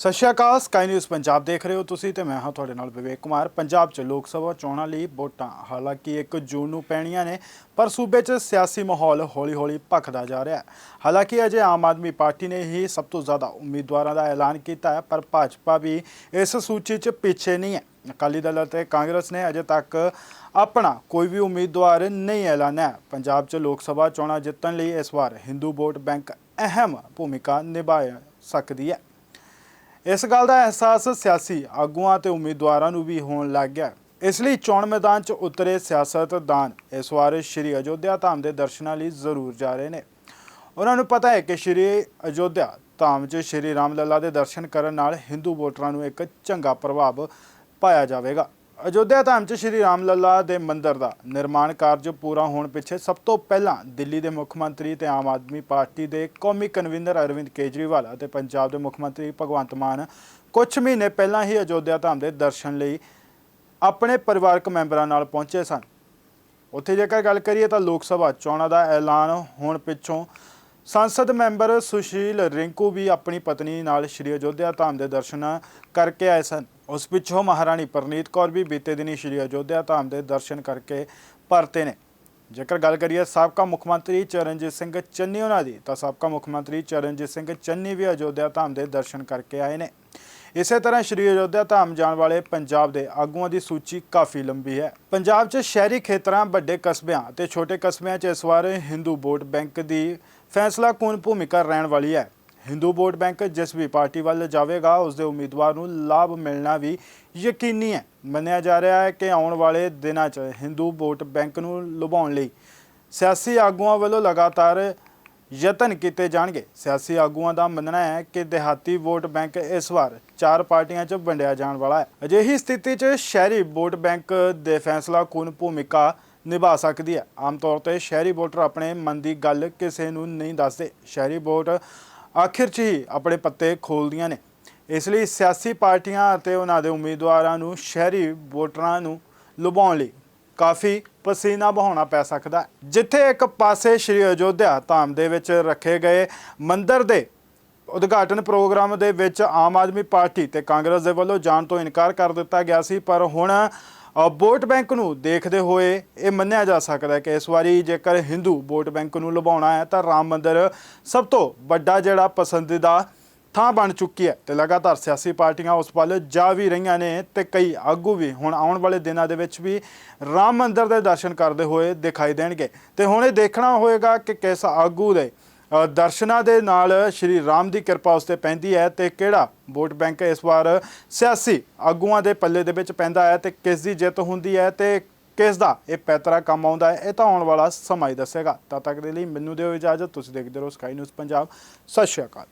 ਸਤਿ ਸ਼੍ਰੀ ਅਕਾਲ ਸਕਾਈ ਨਿਊਜ਼ ਪੰਜਾਬ ਦੇਖ ਰਹੇ ਹੋ ਤੁਸੀਂ ਤੇ ਮੈਂ ਹਾਂ ਤੁਹਾਡੇ ਨਾਲ ਵਿਵੇਕ ਕੁਮਾਰ। ਪੰਜਾਬ 'ਚ ਲੋਕ ਸਭਾ ਚੋਣਾਂ ਲਈ ਵੋਟਾਂ ਹਾਲਾਂਕਿ 1 ਜੂਨ ਨੂੰ ਪੈਣੀਆਂ ਨੇ, ਪਰ ਸੂਬੇ 'ਚ ਸਿਆਸੀ ਮਾਹੌਲ ਹੌਲੀ-ਹੌਲੀ ਭਖਦਾ ਜਾ ਰਿਹਾ ਹੈ। ਹਾਲਾਂਕਿ ਅਜੇ ਆਮ ਆਦਮੀ ਪਾਰਟੀ ਨੇ ਹੀ ਸਭ ਤੋਂ ਜ਼ਿਆਦਾ ਉਮੀਦਵਾਰਾਂ ਦਾ ਐਲਾਨ ਕੀਤਾ ਹੈ, ਪਰ ਭਾਜਪਾ ਵੀ ਇਸ ਸੂਚੀ 'ਚ ਪਿੱਛੇ ਨਹੀਂ ਹੈ। ਅਕਾਲੀ ਦਲ ਅਤੇ ਕਾਂਗਰਸ ਨੇ ਅਜੇ ਤੱਕ ਆਪਣਾ ਕੋਈ ਵੀ ਉਮੀਦਵਾਰ ਨਹੀਂ ਐਲਾਨਿਆ। ਪੰਜਾਬ 'ਚ ਲੋਕ ਸਭਾ ਚੋਣਾਂ ਜਿੱਤਣ ਲਈ ਇਸ ਵਾਰ ਹਿੰਦੂ ਵੋਟ ਬੈਂਕ ਅਹਿਮ ਭੂਮਿਕਾ ਨਿਭਾ ਸਕਦੀ ਹੈ। ਇਸ ਗੱਲ ਦਾ ਅਹਿਸਾਸ ਸਿਆਸੀ ਆਗੂਆਂ ਤੇ ਉਮੀਦਵਾਰਾਂ ਨੂੰ ਵੀ ਹੋਣ ਲੱਗ ਗਿਆ। ਇਸ ਲਈ ਚੋਣ ਮੈਦਾਨ 'ਚ ਉਤਰੇ ਸਿਆਸਤਦਾਨ। ਇਸ ਵਾਰ ਸ਼੍ਰੀ ਅਯੋਧਿਆ ਧਾਮ ਦੇ ਦਰਸ਼ਨਾਂ ਲਈ ਜ਼ਰੂਰ ਜਾ ਰਹੇ ਨੇ। ਉਹਨਾਂ ਨੂੰ ਪਤਾ ਹੈ ਕਿ ਸ਼੍ਰੀ ਅਯੋਧਿਆ ਧਾਮ 'ਚ ਸ਼੍ਰੀ ਰਾਮ ਲੱਲਾ ਦੇ ਦਰਸ਼ਨ ਕਰਨ ਨਾਲ ਹਿੰਦੂ ਵੋਟਰਾਂ ਨੂੰ ਇੱਕ ਚੰਗਾ ਪ੍ਰਭਾਵ ਪਾਇਆ ਜਾਵੇਗਾ। ਅਯੋਧਿਆ ਧਾਮ 'ਚ ਸ਼੍ਰੀ ਰਾਮ ਲੱਲਾ ਦੇ ਮੰਦਿਰ ਦਾ ਨਿਰਮਾਣ ਕਾਰਜ ਪੂਰਾ ਹੋਣ ਪਿੱਛੇ ਸਭ ਤੋਂ ਪਹਿਲਾਂ ਦਿੱਲੀ ਦੇ ਮੁੱਖ ਮੰਤਰੀ ਤੇ ਆਮ ਆਦਮੀ ਪਾਰਟੀ ਦੇ ਕੌਮੀ ਕਨਵੀਨਰ ਅਰਵਿੰਦ ਕੇਜਰੀਵਾਲ ਅਤੇ ਪੰਜਾਬ ਦੇ ਮੁੱਖ ਮੰਤਰੀ ਭਗਵੰਤ ਮਾਨ ਕੁਝ ਮਹੀਨੇ ਪਹਿਲਾਂ ਹੀ ਅਯੋਧਿਆ ਧਾਮ ਦੇ ਦਰਸ਼ਨ ਲਈ ਆਪਣੇ ਪਰਿਵਾਰਕ ਮੈਂਬਰਾਂ ਨਾਲ ਪਹੁੰਚੇ ਸਨ। ਉੱਥੇ ਜੇਕਰ ਗੱਲ ਕਰੀਏ ਤਾਂ ਲੋਕ ਸਭਾ ਚੋਣਾਂ ਦਾ ਐਲਾਨ ਹੋਣ ਪਿੱਛੋਂ ਸੰਸਦ ਮੈਂਬਰ ਸੁਸ਼ੀਲ ਰਿੰਕੂ ਵੀ ਆਪਣੀ ਪਤਨੀ ਨਾਲ ਸ਼੍ਰੀ ਅਯੋਧਿਆ ਧਾਮ ਦੇ ਦਰਸ਼ਨ ਕਰਕੇ ਆਏ ਸਨ। ਉਸ ਪਿੱਛੋਂ ਮਹਾਰਾਣੀ ਪਰਨੀਤ ਕੌਰ ਵੀ ਬੀਤੇ ਦਿਨੀ ਸ਼੍ਰੀ ਅਯੋਧਿਆ ਧਾਮ ਦੇ ਦਰਸ਼ਨ ਕਰਕੇ ਪਰਤੇ ਨੇ। ਜੇਕਰ ਗੱਲ ਕਰੀਏ ਸਾਬਕਾ ਮੁੱਖ ਮੰਤਰੀ ਚਰਨਜੀਤ ਸਿੰਘ ਚੰਨੀ ਉਹਨਾਂ ਦੀ, ਤਾਂ ਸਾਬਕਾ ਮੁੱਖ ਮੰਤਰੀ ਚਰਨਜੀਤ ਸਿੰਘ ਚੰਨੀ ਵੀ ਅਯੋਧਿਆ ਧਾਮ ਦੇ ਦਰਸ਼ਨ ਕਰਕੇ ਆਏ ਨੇ। ਇਸੇ ਤਰ੍ਹਾਂ ਸ਼੍ਰੀ ਅਯੋਧਿਆ ਧਾਮ ਜਾਣ ਵਾਲੇ ਪੰਜਾਬ ਦੇ ਆਗੂਆਂ ਦੀ ਸੂਚੀ ਕਾਫੀ ਲੰਬੀ ਹੈ। ਪੰਜਾਬ 'ਚ ਸ਼ਹਿਰੀ ਖੇਤਰਾਂ, ਵੱਡੇ ਕਸਬਿਆਂ ਤੇ ਛੋਟੇ ਕਸਬਿਆਂ 'ਚ ਇਸ ਵਾਰ ਹਿੰਦੂ ਵੋਟ ਬੈਂਕ ਦੀ ਫੈਸਲਾ ਕੌਣ ਭੂਮਿਕਾ ਰਹਿਣ ਵਾਲੀ ਹੈ। ਹਿੰਦੂ ਵੋਟ ਬੈਂਕ ਜਿਸ ਵੀ ਪਾਰਟੀ ਵੱਲ ਜਾਵੇਗਾ ਉਸ ਦੇ ਉਮੀਦਵਾਰ ਨੂੰ ਲਾਭ ਮਿਲਣਾ ਵੀ ਯਕੀਨੀ ਹੈ। ਮੰਨਿਆ ਜਾ ਰਿਹਾ ਹੈ ਕਿ ਆਉਣ ਵਾਲੇ ਦਿਨਾਂ 'ਚ ਹਿੰਦੂ ਵੋਟ ਬੈਂਕ ਨੂੰ ਲੁਭਾਉਣ ਲਈ ਸਿਆਸੀ ਆਗੂਆਂ ਵੱਲੋਂ ਲਗਾਤਾਰ ਯਤਨ ਕੀਤੇ ਜਾਣਗੇ। ਸਿਆਸੀ ਆਗੂਆਂ ਦਾ ਮੰਨਣਾ ਹੈ ਕਿ ਦਿਹਾਤੀ ਵੋਟ ਬੈਂਕ ਇਸ ਵਾਰ ਚਾਰ ਪਾਰਟੀਆਂ 'ਚ ਵੰਡਿਆ ਜਾਣ ਵਾਲਾ ਹੈ। ਅਜਿਹੀ ਸਥਿਤੀ 'ਚ ਸ਼ਹਿਰੀ ਵੋਟ ਬੈਂਕ ਦੇ ਫੈਸਲਾ ਕੌਣ ਭੂਮਿਕਾ ਨਿਭਾ ਸਕਦੀ ਹੈ। ਆਮ ਤੌਰ ਤੇ ਸ਼ਹਿਰੀ ਵੋਟਰ ਆਪਣੇ ਮਨ ਦੀ ਗੱਲ ਕਿਸੇ ਨੂੰ ਨਹੀਂ ਦੱਸਦੇ। ਸ਼ਹਿਰੀ ਵੋਟ ਆਖਿਰ 'ਚ ਹੀ ਆਪਣੇ ਪੱਤੇ ਖੋਲਦੀਆਂ ਨੇ। ਇਸ ਲਈ ਸਿਆਸੀ ਪਾਰਟੀਆਂ ਅਤੇ ਉਹਨਾਂ ਦੇ ਉਮੀਦਵਾਰਾਂ ਨੂੰ ਸ਼ਹਿਰੀ ਵੋਟਰਾਂ ਨੂੰ ਲੁਭਾਉਣ ਲਈ ਕਾਫੀ ਪਸੀਨਾ ਬਹਾਉਣਾ ਪੈ ਸਕਦਾ ਜਿੱਥੇ ਇੱਕ ਪਾਸੇ ਸ਼੍ਰੀ ਅਯੋਧਿਆ ਧਾਮ ਦੇ ਵਿੱਚ ਰੱਖੇ ਗਏ ਮੰਦਰ ਦੇ ਉਦਘਾਟਨ ਪ੍ਰੋਗਰਾਮ ਦੇ ਵਿੱਚ ਆਮ ਆਦਮੀ ਪਾਰਟੀ ਤੇ ਕਾਂਗਰਸ ਦੇ ਵੱਲੋਂ ਜਾਣ ਤੋਂ ਇਨਕਾਰ ਕਰ ਦਿੱਤਾ ਗਿਆ ਸੀ, ਪਰ ਹੁਣ ਵੋਟ ਬੈਂਕ ਨੂੰ ਦੇਖਦੇ ਹੋਏ ਇਹ ਮੰਨਿਆ ਜਾ ਸਕਦਾ ਹੈ ਕਿ ਇਸ ਵਾਰੀ ਜੇਕਰ ਹਿੰਦੂ ਵੋਟ ਬੈਂਕ ਨੂੰ ਲੁਭਾਉਣਾ ਹੈ ਤਾਂ ਰਾਮ ਮੰਦਿਰ ਸਭ ਤੋਂ ਵੱਡਾ ਜਿਹੜਾ ਪਸੰਦੀਦਾ ਥਾਂ ਬਣ ਚੁੱਕੀ ਹੈ ਤੇ ਲਗਾਤਾਰ ਸਿਆਸੀ ਪਾਰਟੀਆਂ ਉਸ ਵੱਲ ਜਾ ਵੀ ਰਹੀਆਂ ਨੇ ਤੇ ਕਈ ਆਗੂ ਵੀ ਹੁਣ ਆਉਣ ਵਾਲੇ ਦਿਨਾਂ ਦੇ ਵਿੱਚ ਵੀ ਰਾਮ ਮੰਦਿਰ ਦੇ ਦਰਸ਼ਨ ਕਰਦੇ ਹੋਏ ਦਿਖਾਈ ਦੇਣਗੇ। ਤੇ ਹੁਣ ਇਹ ਦੇਖਣਾ ਹੋਏਗਾ ਕਿ ਕਿਸ ਆਗੂ ਦੇ ਦਰਸ਼ਨਾਂ ਦੇ ਨਾਲ ਸ਼੍ਰੀ ਰਾਮ ਦੀ ਕਿਰਪਾ ਉਸ ਤੇ ਪੈਂਦੀ ਹੈ ਤੇ ਕਿਹੜਾ ਵੋਟ ਬੈਂਕ ਇਸ ਵਾਰ ਸਿਆਸੀ ਆਗੂਆਂ ਦੇ ਪੱਲੇ ਦੇ ਵਿੱਚ ਪੈਂਦਾ ਹੈ ਤੇ ਕਿਸ ਦੀ ਜਿੱਤ ਹੁੰਦੀ ਹੈ ਤੇ ਕਿਸ ਦਾ ਇਹ ਪੈਤਰਾ ਕੰਮ ਆਉਂਦਾ ਹੈ, ਇਹ ਤਾਂ ਆਉਣ ਵਾਲਾ ਸਮਾਂ ਹੀ ਦੱਸੇਗਾ। ਤਦ ਤੱਕ ਦੇ ਲਈ ਮੈਨੂੰ ਦਿਓ ਇਜਾਜ਼ਤ, ਤੁਸੀਂ ਦੇਖਦੇ ਰਹੋ ਸਕਾਈ ਨਿਊਜ਼ ਪੰਜਾਬ। ਸਤਿ ਸ਼੍ਰੀ ਅਕਾਲ।